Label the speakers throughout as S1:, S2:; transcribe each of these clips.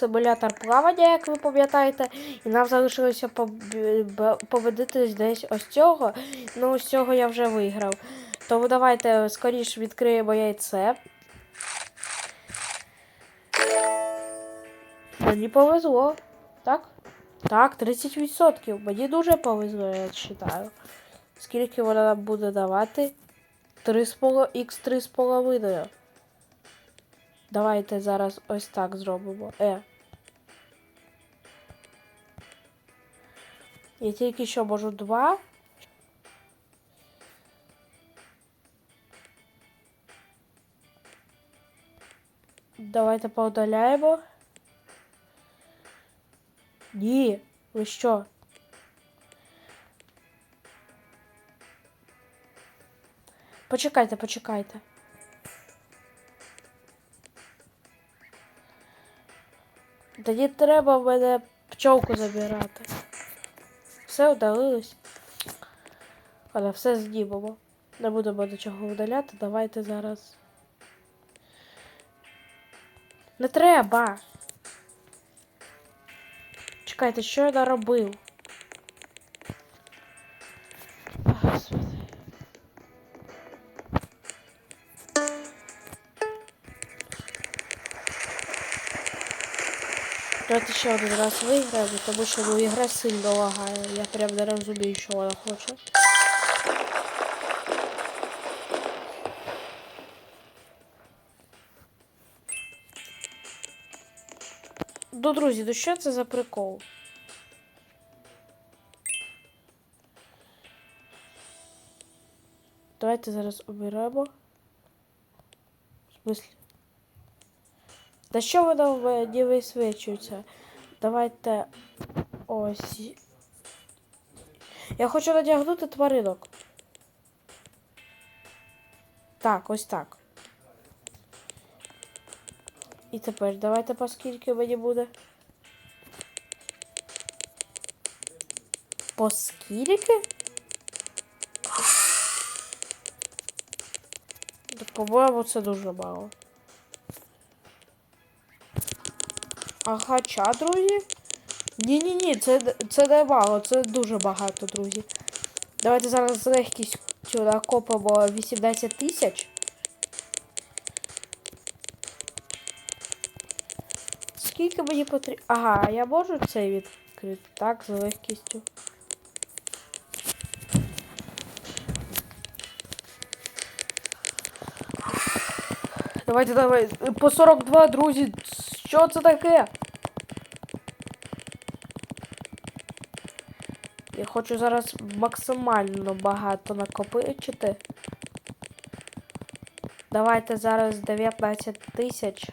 S1: симулятор плавання, як ви пам'ятаєте, і нам залишилося победити десь ось цього. Ну, ось цього я вже виграв. Тому давайте скоріше відкриємо яйце. Мені повезло. Так? Так, 30%. Мені дуже повезло, я вважаю. Скільки вона нам буде давати? 3,5 х 3,5. Давайте зараз ось так зробимо. Е. Я тільки що можу два. Давайте поудаляємо. Ні, ви що? Почекайте, почекайте. Тоді треба мене пчолку забирати. Все удалилось. Але все знімемо. Не будемо нічого удаляти. Давайте зараз. Не треба. Чекайте, що я наробив? Давайте ще один раз виграємо, тому що ну, ігра сильно лагає. Я прям не розумію, що вона хоче. Ну, друзі, ну що це за прикол? Давайте зараз оберемо. В смислі? Та що воно мені висвічується? Давайте ось. Я хочу надягнути тваринок. Так, ось так. І тепер давайте по скільки мені буде. По скільки? Та, По-моєму, це дуже мало. А хоча, друзі? Ні-ні-ні, це, це не це дуже багато, друзі. Давайте зараз з легкістю накопимо 18 тисяч. Скільки мені потрібно. Ага, я можу цей відкрити, так, з легкістю. Давайте давай. По 42, друзі. Що це таке? Я хочу зараз максимально багато накопичити. Давайте зараз 19 тисяч.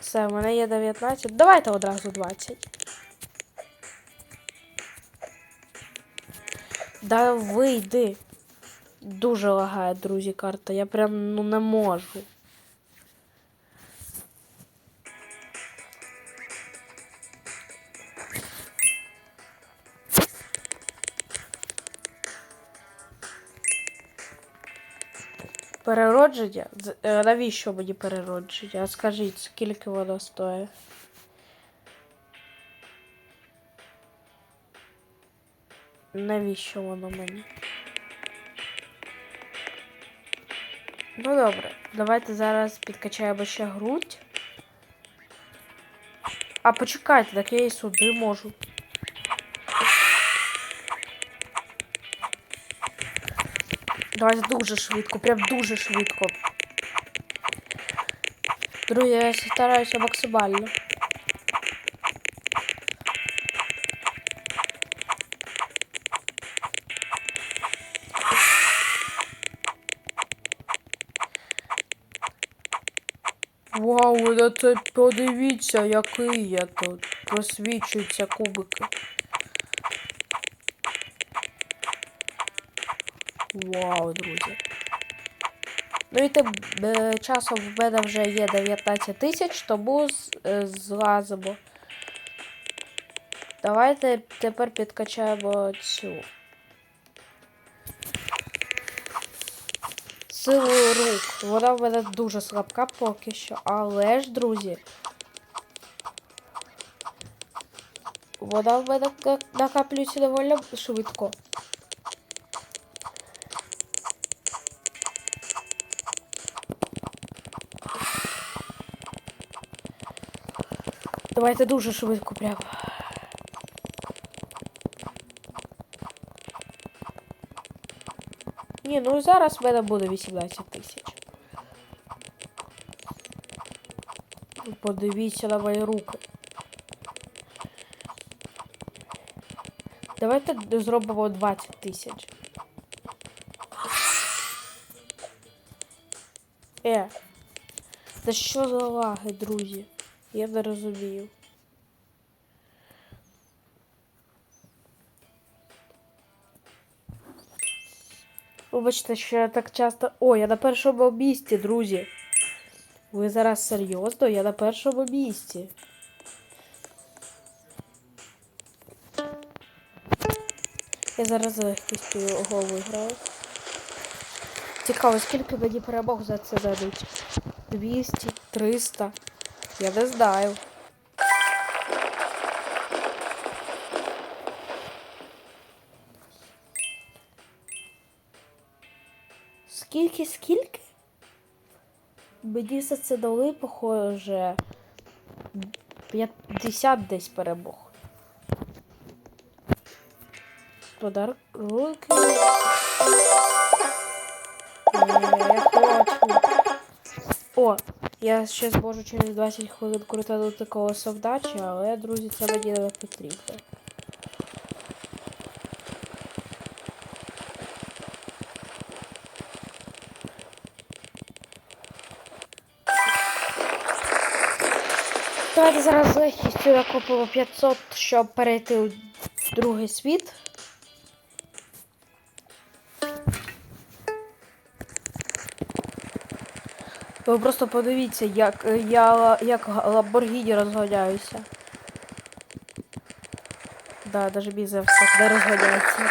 S1: Все, в мене є 19. Давайте одразу 20. Да вийди. Дуже лагає, друзі, карта. Я прям ну не можу. Переродження? Е, Навіщо мені переродження? Скажіть, скільки воно стоїть? Навіщо воно мені? Ну добре, давайте зараз підкачаємо ще грудь. А почекайте, так я і сюди можу. Давайте дуже швидко, прям дуже швидко. Друзі, я стараюся максимально. Вау, на це подивіться, який я тут. Просвічуються кубики. Вау, друзі. Ну і тим е, часом в мене вже є 19 тисяч, тому е, злазимо. Давайте тепер підкачаємо цю. Силу рук. Вона в мене дуже слабка поки що. Але ж, друзі. Вона в мене накаплюється доволі швидко. Давайте дуже швидко прямо. Ні, ну зараз в мене буде 18 тисяч. Подивіться на мої руки. Давайте зробимо 20 тисяч. Е. Це що за лаги, друзі? Я не розумію. Вибачте, що я так часто. О, я на першому місці, друзі. Ви зараз серйозно? Я на першому місці. Я зараз легкістю його виграю. Цікаво, скільки мені перемог за це дадуть? 200, 300. Я не знаю. Скільки, скільки? Мені це дали, похоже, 50 десь перемог. Подарунки. Е, Я хочу. О, я ще зможу через 20 хвилин крутанути колесо вдачі, але, друзі, це мені не потрібно. Зараз з легкістю накопимо 500, щоб перейти у другий світ. Ви просто подивіться, як я як Ламборгіні розганяюся. Да, даже мій Зевс так не розганяється.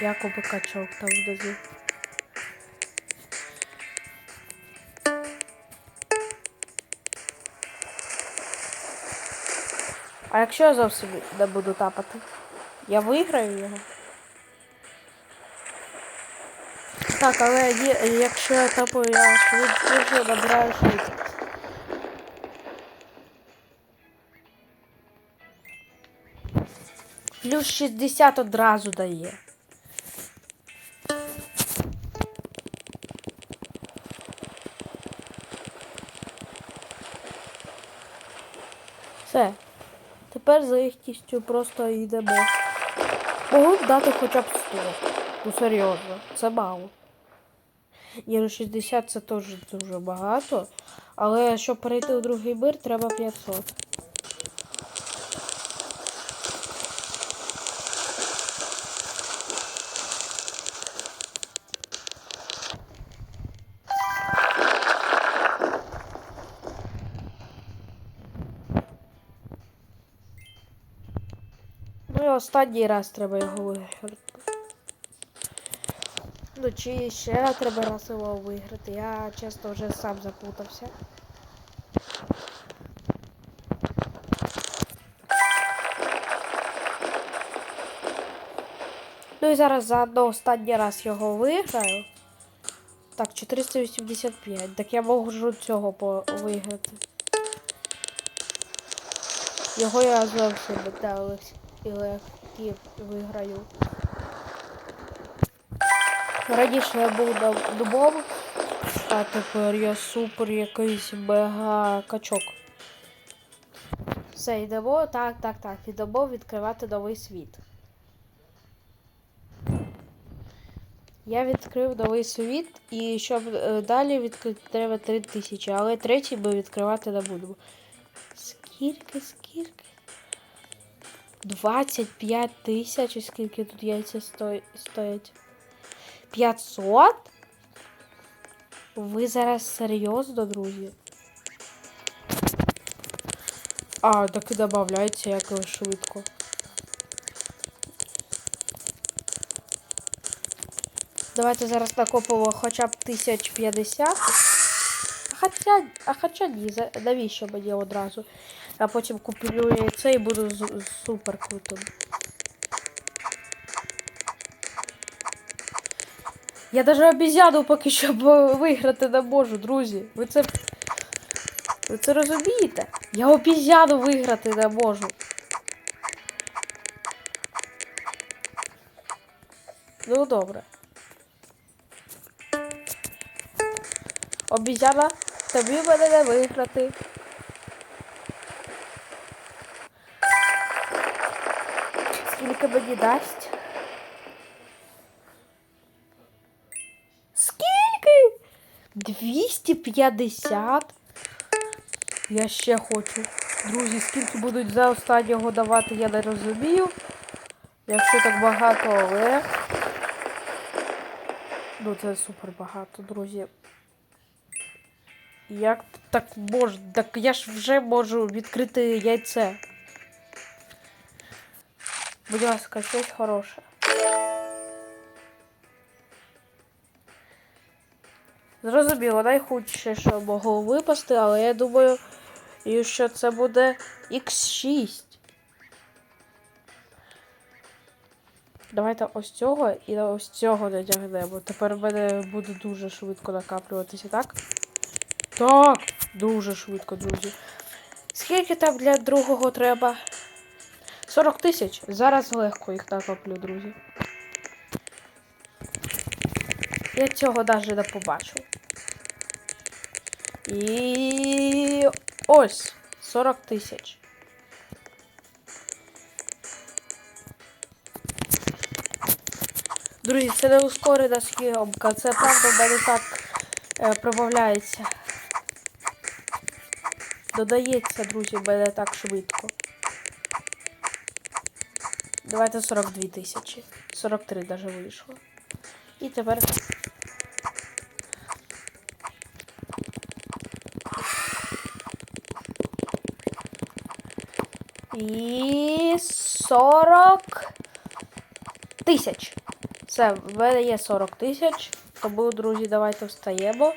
S1: Якоби качок там внизу. А якщо я зовсім не буду тапати? Я виграю його. Так, але якщо я тапаю, я швидше набираю швидкість. Плюс 60 одразу дає. Все. Тепер за легкістю просто йдемо. Могу б дати хоча б 100. Ну серйозно, це мало. Ні, ну 60 це теж дуже багато. Але щоб перейти у другий мир, треба 500. Останній раз треба його виграти. Ну чи ще треба раз його виграти. Я чесно вже сам запутався. Ну і зараз заодно останній раз його виграю. Так, 485. Так я можу цього виграти. Його я зовсім не і легкі виграю. Раніше я був дубом, а тепер я супер якийсь мега качок. Все, йдемо. Так, так, так. Йдемо відкривати новий світ. Я відкрив новий світ, і щоб е, далі відкрити, треба 3 тисячі, але третій ми відкривати не будемо. Скільки, скільки? 25 тисяч, скільки тут яйця сто- стоять? 500? Ви зараз серйозно, друзі? А, так і додається якось швидко. Давайте зараз накопимо хоча б 1050. Хоча, а хоча ні, навіщо мені одразу? А потім куплю яйце і буду супер крутим. Я даже обізяну поки що виграти не можу, друзі. Ви це. Ви це розумієте? Я обізяну виграти не можу. Ну добре. Обізяна, тобі мене не виграти. Скільки мені дасть? Скільки? 250. Я ще хочу. Друзі, скільки будуть за останнього давати, я не розумію. Якщо так багато, але. Ну, це супер багато, друзі. Як так можна? Так я ж вже можу відкрити яйце. Будь ласка, щось хороше. Зрозуміло, найхудше, що могло випасти, але я думаю, що це буде X6. Давайте ось цього і ось цього натягнемо. Тепер в мене буде дуже швидко накаплюватися, так? Так, дуже швидко, друзі. Скільки там для другого треба? 40 тисяч. Зараз легко їх накоплю, друзі. Я цього навіть не побачу. І ось 40 тисяч. Друзі, це не ускорена зйомка, це правда в мене так е, прибавляється. Додається, друзі, мене так швидко. Давайте 42 тисячі. 43 даже вийшло. І тепер. І 40 тисяч. Все, в мене є 40 тисяч. Тому, друзі, давайте встаємо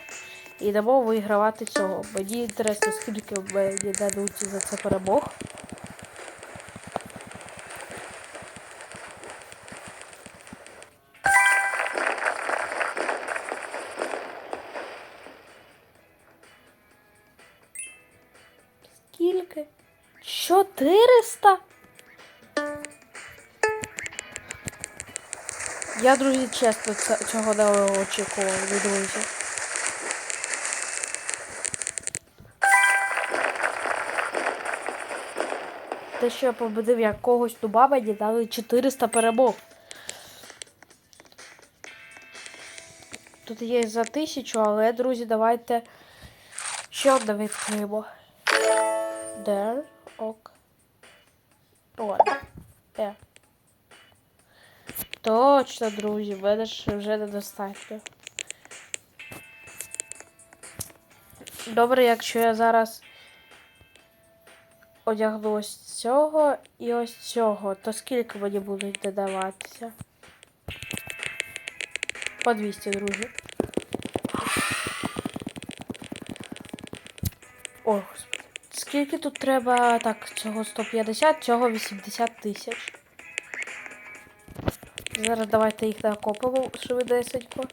S1: і йдемо вигравати цього. Мені інтересно, скільки мені дадуть за це перемог. Скільки? 400? Я, друзі, чесно, цього не очікував від друзів. Те, що я победив якогось туба, мені дали 400 перемог. Тут є за тисячу, але, друзі, давайте ще одне відкриємо. There, ок. Ладно. Е. Точно, друзі, мене ж вже недостатньо. Добре, якщо я зараз одягну ось цього і ось цього, то скільки мені будуть додаватися? По 200, друзі. О, господи. Скільки тут треба? Так, цього 150, цього 80 тисяч. Зараз давайте їх накопимо швидесенько.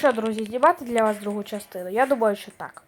S1: Що, друзі, знімати для вас другу частину? Я думаю, що так.